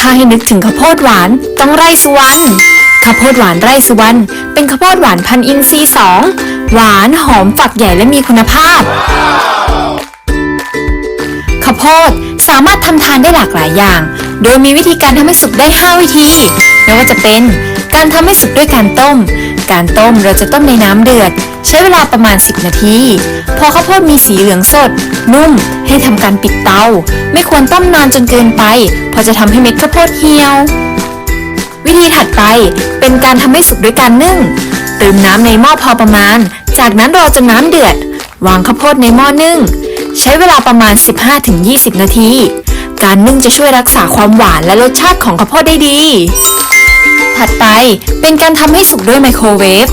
ถ้าให้นึกถึงข้าวโพดหวาน ต้องไร่สุวรรณข้าวโพดหวานไร่สุวรรณเป็นข้าวโพดหวานพันธุ์อินทรีย์สองหวานหอมฝักใหญ่และมีคุณภาพข้าวโพดสามารถทำทานได้หลากหลายอย่าง โดยมีวิธีการทำให้สุกได้ 5 วิธี ไม่ว่าจะเป็นการทำให้สุกด้วยการต้ม การต้มเราจะต้มในน้ำเดือด ใช้เวลาประมาณ 10 นาที พอข้าวโพดมีสีเหลืองสด นุ่ม ให้ทำการปิดเตา ไม่ควรต้มนานจนเกินไป เพราะจะทำให้เม็ดข้าวโพดเหี่ยว วิธีถัดไปเป็นการทำให้สุกด้วยการนึ่ง เติมน้ำในหม้อพอประมาณ จากนั้นรอจนน้ำเดือด วางข้าวโพดในหม้อนึ่ง ใช้เวลาประมาณ 15-20 นาที การนึ่งจะช่วยรักษาความหวานและรสชาติของข้าวโพดได้ดี ถัดไปเป็นการทำให้สุกด้วยไมโครเวฟ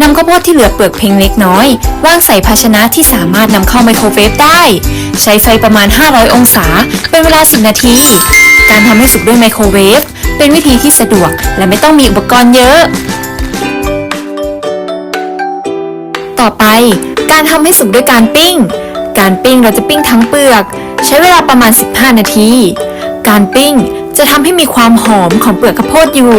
นำข้าวโพดที่เหลือเปลือกเพียงเล็กน้อย วางใส่ภาชนะที่สามารถนำเข้าไมโครเวฟได้ ใช้ไฟประมาณ 500 องศา เป็นเวลา 10 นาที การทำให้สุกด้วยไมโครเวฟเป็นวิธีที่สะดวก และไม่ต้องมีอุปกรณ์เยอะ ต่อไป การทำให้สุกด้วยการปิ้ง การปิ้งเราจะปิ้งทั้งเปลือก ใช้เวลาประมาณ 15 นาที การปิ้งจะทำให้มีความหอมของเปลือกข้าวโพดอยู่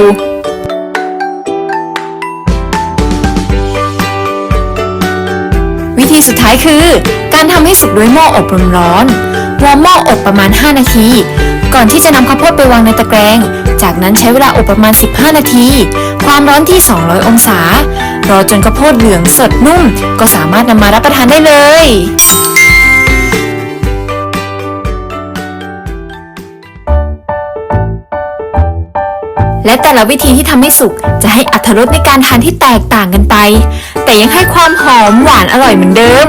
ธีสุดท้ายคือ การทำให้สุกด้วยหม้ออบร้อนวอร์มหม้ออบประมาณ 5 นาที ก่อนที่จะนำข้าวโพดไปวางในตะแกรง จากนั้นใช้เวลาอบประมาณ 15 นาที ความร้อนที่ 200 องศา รอจนข้าวโพดเหลืองสดนุ่ม ก็สามารถนำมารับประทานได้เลย และแต่ละวิธีที่ทำให้สุกจะให้อัตรสในการทานที่แตกต่างกันไป แต่ยังให้ความหอมหวานอร่อยเหมือนเดิม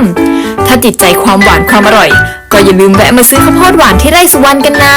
ถ้าติดใจความหวานความอร่อย ก็อย่าลืมแวะมาซื้อข้าวโพดหวานที่ไร่สุวรรณกันนะ